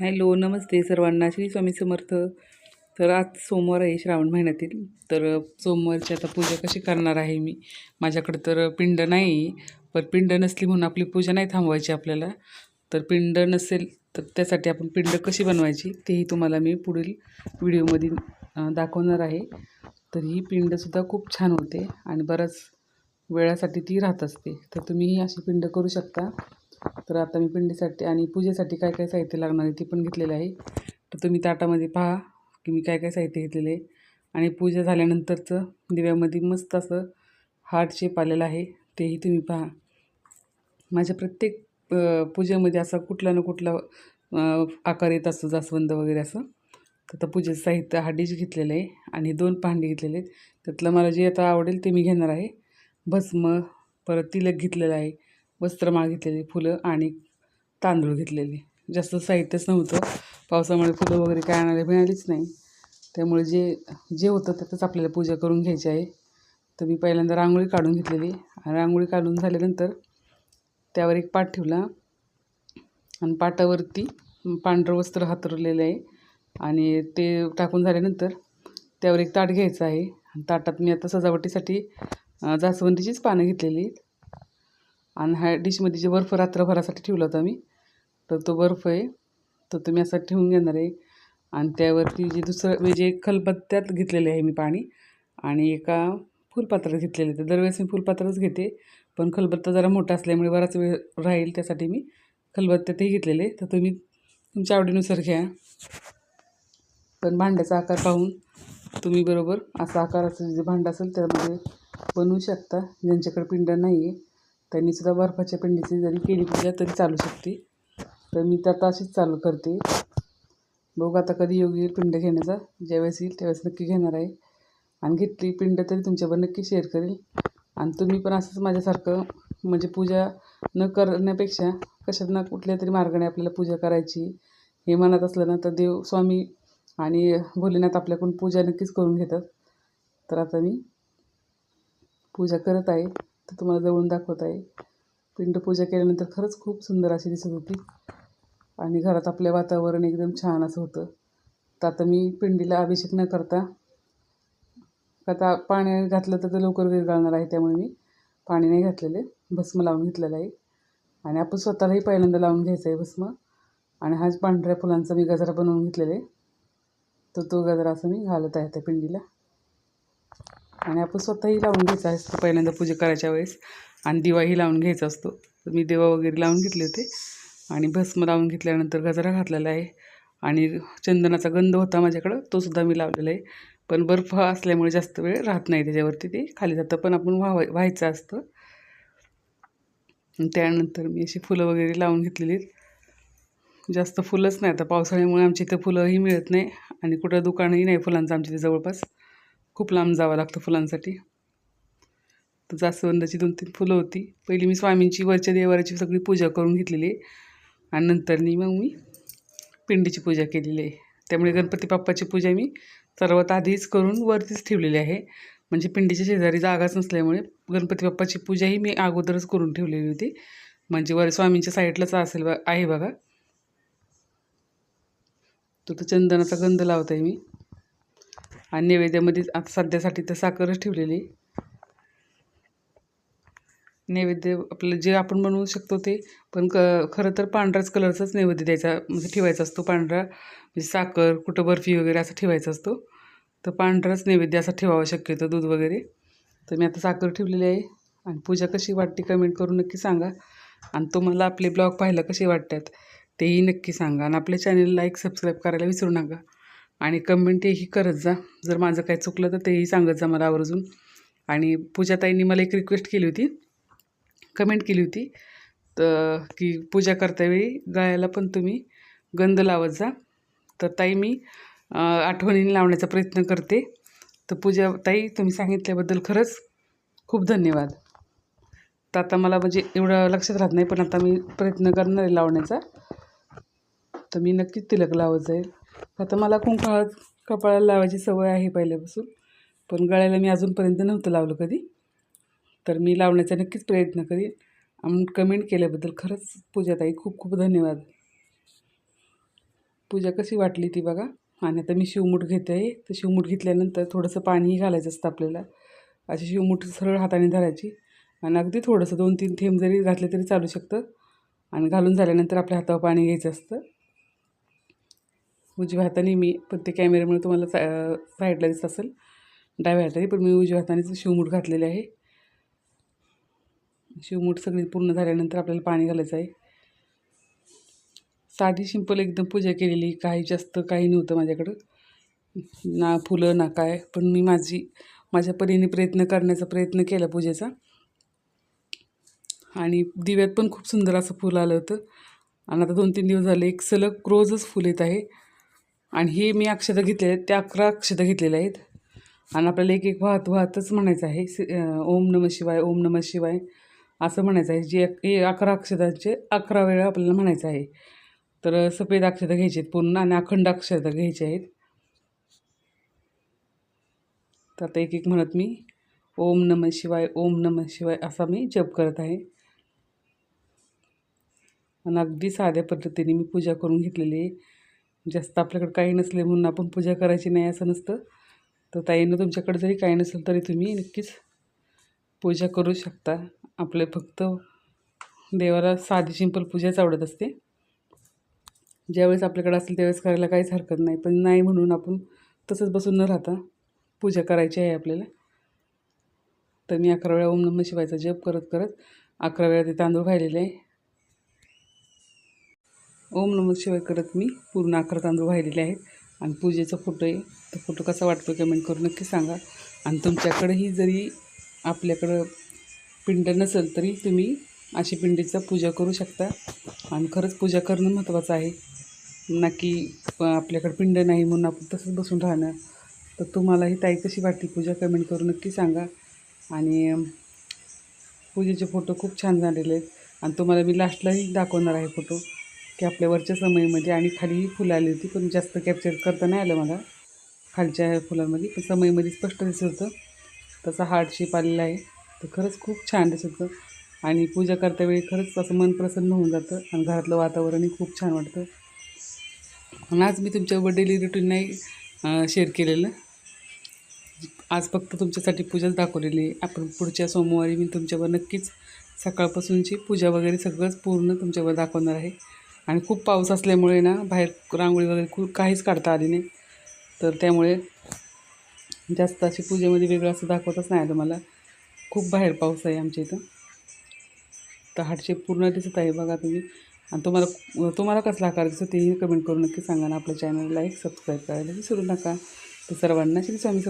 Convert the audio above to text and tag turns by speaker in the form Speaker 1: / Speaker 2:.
Speaker 1: Hello नमस्ते सर्वांना. श्री स्वामी समर्थ. तर आज सोमवार आहे श्रावण महिन्यातील. तर सोमवारची आता पूजा कशी करणार आहे मी? माझ्याकडं तर पिंड नाही पण पिंड नसली म्हणून आपली पूजा नाही थांबवायची आपल्याला. तर पिंड नसेल तर त्यासाठी आपण पिंड कशी बनवायची तेही तुम्हाला मी पुढील व्हिडिओमध्ये दाखवणार आहे. तर ही पिंडसुद्धा खूप छान होते आणि बऱ्याच वेळासाठी ती राहत असते. तर तुम्ही ही अशी पिंड करू शकता. तर आता मी पिंडीसाठी आणि पूजेसाठी काय काय साहित्य लागणार आहे ते पण घेतलेलं आहे. तर तुम्ही ताटामध्ये पहा की मी काय काय साहित्य घेतलेलं आहे. आणि पूजा झाल्यानंतरचं दिव्यामध्ये मस्त असं हार्ट शेप आलेलं आहे तेही तुम्ही पहा. माझ्या प्रत्येक पूजेमध्ये असा कुठला ना कुठला आकार येत असतो जास्वंद वगैरे असं. तर आता पूजेचं साहित्य हा डिश घेतलेलं आहे आणि दोन भांडी घेतलेले आहेत. त्यातलं मला जे आता आवडेल ते मी घेणार आहे. भस्म परत तिलक घेतलेलं आहे. वस्त्रमाळ घेतलेली फुलं आणि तांदूळ घेतलेले. जास्त साहित्यच नव्हतं. पावसामुळे फुलं वगैरे काय आणायला मिळालीच नाही. त्यामुळे जे जे होतं त्यातच आपल्याला पूजा करून घ्यायची आहे. तर मी पहिल्यांदा रांगोळी काढून घेतलेली. आणि रांगोळी काढून झाल्यानंतर त्यावर एक पाट ठेवला. आणि पाटावरती पांढरं वस्त्र हातरलेलं आहे. आणि ते टाकून झाल्यानंतर त्यावर एक ताट घ्यायचं आहे. आणि ताटात मी आता सजावटीसाठी जास्वंदीचीच पानं घेतलेली आहेत. आणि ह्या डिशमध्ये जे बर्फ रात्रभरासाठी ठेवला होता मी तर तो बर्फ आहे तो तुम्ही असा ठेवून घेणार आहे. आणि त्यावरती जे दुसरं म्हणजे खलबत्त्यात घेतलेले आहे मी पाणी आणि एका फुलपात्रात घेतलेले तर दरवेळेस मी फुलपात्रच घेते पण खलबत्ता जरा मोठा असल्यामुळे बराच वेळ राहील त्यासाठी मी खलबत्त्यातही घेतलेले तर तुम्ही तुमच्या आवडीनुसार घ्या. पण भांड्याचा आकार पाहून तुम्ही बरोबर असा आकाराचं जे भांडं असेल त्यामध्ये बनवू शकता. ज्यांच्याकडे पिंड नाही आहे त्यांनी सुद्धा बर्फाच्या पिंडीची जरी केली पूजा तरी चालू शकते. तर मी तर आता अशीच चालू करते. बघू आता कधी योग्य येईल पिंड घेण्याचा. ज्यावेळेस येईल त्यावेळेस नक्की घेणार आहे. आणि घेतली पिंड तरी तुमच्यावर नक्की शेअर करेल. आणि तुम्ही पण असंच माझ्यासारखं म्हणजे पूजा न करण्यापेक्षा कशात ना कुठल्या तरी मार्गाने आपल्याला पूजा करायची हे मनात असलं ना तर देव स्वामी आणि भोलेनाथ आपल्याकडून पूजा नक्कीच करून घेतात. तर आता मी पूजा करत आहे. तर तुम्हाला जवळून दाखवत आहे. पिंड पूजा केल्यानंतर खरंच खूप सुंदर अशी दिसत होती. आणि घरात आपलं वातावरण एकदम छान असं होतं. तर आता मी पिंडीला अभिषेक न करता आता पाणी घातलं तर ते लवकर विरघळणार आहे त्यामुळे मी पाणी नाही घातलेले भस्म लावून घेतलेलं आहे. आणि आपण स्वतःलाही पहिल्यांदा लावून घ्यायचं आहे भस्म. आणि हाच पांढऱ्या फुलांचा मी गजरा बनवून घेतलेला आहे. तर तो गजरा असं मी घालत आहे त्या पिंडीला. आणि आपण स्वतःही लावून घ्यायचा असतो पहिल्यांदा पूजा करायच्या वेळेस. आणि दिवाही लावून घ्यायचा असतो. तर मी दिवा वगैरे लावून घेतले होते. आणि भस्म लावून घेतल्यानंतर गजरा घातलेला आहे. आणि चंदनाचा गंध होता माझ्याकडं तोसुद्धा मी लावलेला आहे. पण बर्फ असल्यामुळे जास्त वेळ राहत नाही त्याच्यावरती ते खाली जातं. पण आपण व्हाव व्हायचं असतं. त्यानंतर मी अशी फुलं वगैरे लावून घेतलेली जास्त फुलंच नाही आता. पावसाळ्यामुळे आमच्या इथं फुलंही मिळत नाही. आणि कुठं दुकानही नाही फुलांचं आमच्या इथे जवळपास. खूप लांब जावं लागतं फुलांसाठी. तर जास्वंदाची दोन तीन फुलं होती. पहिली मी स्वामींची वरच्या देवाराची सगळी पूजा करून घेतलेली आहे. आणि नंतरनी मग मी पिंडीची पूजा केलेली आहे. त्यामुळे गणपती बाप्पाची पूजा मी सर्वात आधीच करून वरतीच ठेवलेली आहे. म्हणजे पिंडीच्या शेजारी जागाच नसल्यामुळे गणपती बाप्पाची पूजाही मी अगोदरच करून ठेवलेली होती. म्हणजे वर स्वामींच्या साईडलाच असेल बा आहे बघा. तो तर चंदनाचा गंध लावत आहे मी. आणि नैवेद्यामध्ये आता सध्यासाठी तर साखरच ठेवलेली नैवेद्य आपलं जे आपण बनवू शकतो ते पण क खरं तर पांढराच कलरचाच नैवेद्य द्यायचा म्हणजे ठेवायचा असतो पांढरा म्हणजे साखर कुठं बर्फी वगैरे असं ठेवायचा असतो. तर पांढराच नैवेद्य असा ठेवावा शक्यतो दूध वगैरे. तर मी आता साखर ठेवलेली आहे. आणि पूजा कशी वाटते कमेंट करून नक्की सांगा. आणि तुम्हाला आपले ब्लॉग पाहायला कसे वाटतात तेही नक्की सांगा. आणि आपल्या चॅनल लाईक सबस्क्राईब करायला विसरू नका. आणि कमेंटही करत जा. जर माझं काही चुकलं तर तेही सांगत जा मला आवर्जून. आणि पूजाताईंनी मला एक रिक्वेस्ट केली होती. कमेंट केली होती. तर की पूजा करतावेळी गळ्याला पण तुम्ही गंध लावत जा. तर ताई मी आठवणीने लावण्याचा प्रयत्न करते. तर पूजा ताई तुम्ही सांगितल्याबद्दल खरंच खूप धन्यवाद. तर आता मला म्हणजे एवढं लक्षात राहत नाही पण आता मी प्रयत्न करणार आहे लावण्याचा. तर मी नक्कीच तिलक लावत जाईल. आता मला कुंकाळात कपाळाला लावायची सवय आहे पहिल्यापासून पण गळ्याला मी अजूनपर्यंत नव्हतं लावलं कधी. तर मी लावण्याचा नक्कीच प्रयत्न करीन. आम्ही कमेंट केल्याबद्दल खरंच पूजाताई खूप खूप धन्यवाद. पूजा कशी वाटली ती बघा. आणि आता मी शिवमूठ घेते आहे. तर शिवमूठ घेतल्यानंतर थोडंसं पाणीही घालायचं असतं आपल्याला. अशी शिवमूठ सरळ हाताने धरायची. आणि अगदी थोडंसं दोन तीन थेंब जरी घातले तरी चालू शकतं. आणि घालून झाल्यानंतर आपल्या हातावर पाणी घ्यायचं असतं. उजव्या हाताने मी पण ते कॅमेऱ्यामुळे तुम्हाला सा साईडला दिसत असेल. डाव्या हाताने पण मी उजव्या हातानेच शिवमूठ घातलेले आहे. शिवमूठ सगळी पूर्ण झाल्यानंतर आपल्याला पाणी घालायचं आहे. साधी सिंपल एकदम पूजा केलेली काही जास्त काही नव्हतं माझ्याकडं. ना फुलं ना काय पण मी माझी माझ्या परीने प्रयत्न करण्याचा प्रयत्न केला पूजेचा. आणि दिव्यात पण खूप सुंदर असं फुल आलं होतं. आणि आता दोन तीन दिवस झाले एक सलग रोजच फुल येत आहे. आणि हे मी अक्षतं घेतले आहेत. त्या अकरा अक्षतं घेतलेल्या आहेत. आणि आपल्याला एक एक वाहत वाहतच म्हणायचं आहे. सि- ओम नम शिवाय ओम नम शिवाय असं म्हणायचं आहे. जे अकरा अक्षरांचे अकरा वेळा आपल्याला म्हणायचं आहे. तर सफेद अक्षता घ्यायची आहेत पूर्ण आणि अखंड अक्षरं घ्यायची आहेत. तर आता एक एक म्हणत मी ओम नम शिवाय ओम नम शिवाय असा मी जप करत आहे. आणि अगदी साध्या पद्धतीने मी पूजा करून घेतलेली आहे. जास्त आपल्याकडं काही नसले म्हणून आपण पूजा करायची नाही असं नसतं. तर ताईनं तुमच्याकडे जरी काही नसेल तरी तुम्ही नक्कीच पूजा करू शकता. आपले फक्त देवाला साधी सिंपल पूजाच आवडत असते. ज्यावेळेस आपल्याकडे असेल त्यावेळेस करायला काहीच हरकत नाही. पण नाही म्हणून आपण तसंच बसून न राहता पूजा करायची आहे आपल्याला. तर मी अकरा वेळा ओम नम शिवायचा जप करत करत अकरा वेळा ते तांदूळ खायलेले आहे. ओम नमः शिवाय करत मी. पूर्ण अकरा तांदूळ वाहिलेले आहेत. आणि पूजेचा फोटो आहे. तो फोटो कसा वाटतो कमेंट करून नक्की सांगा. आणि तुमच्याकडेही जरी आपल्याकडं पिंड नसेल तरी तुम्ही अशी पिंडीचा पूजा करू शकता. आणि खरंच पूजा करणं महत्त्वाचं आहे. ना की आपल्याकडे पिंड नाही म्हणून आपण तसंच बसून राहणं. तर तुम्हाला ही ताई कशी वाटली पूजा कमेंट करून नक्की सांगा. आणि पूजेचे फोटो खूप छान झालेले आहेत. आणि तुम्हाला मी लास्टलाही दाखवणार आहे फोटो. की आपल्या वरच्या समयीमध्ये आणि खालीही फुलं आली होती पण जास्त कॅप्चर करता नाही आलं मला. खालच्या फुलांमध्ये पण समयमध्ये स्पष्ट दिसत होतं. तसा हार्ट शेप आलेला आहे. तर खरंच खूप छान दिसत होतं. आणि पूजा करतावेळी खरंच असं मन प्रसन्न होऊन जातं आणि घरातलं वातावरणही खूप छान वाटतं. आणि आज मी तुमच्यावर डेली रुटीन नाही शेअर केलेलं. आज फक्त तुमच्यासाठी पूजाच दाखवलेली आहे. आपण पुढच्या सोमवारी मी तुमच्यावर नक्कीच सकाळपासूनची पूजा वगैरे सगळंच पूर्ण तुमच्यावर दाखवणार आहे. आणि खूप पाऊस असल्यामुळे ना बाहेर रांगोळी वगैरे खूप काहीच काढता आली नाही. तर त्यामुळे जास्त अशी पूजेमध्ये वेगळं असं दाखवतच नाही आलं मला. खूप बाहेर पाऊस आहे आमच्या इथं. तर हार्डशेप पूर्ण दिसत आहे बघा तुम्ही. आणि तुम्हाला तुम्हाला कसला आकार दिसतो तेही कमेंट करून नक्की सांगा ना. आपल्या चॅनल लाईक सबस्क्राईब करायला विसरू नका. तर सर्वांना श्री स्वामी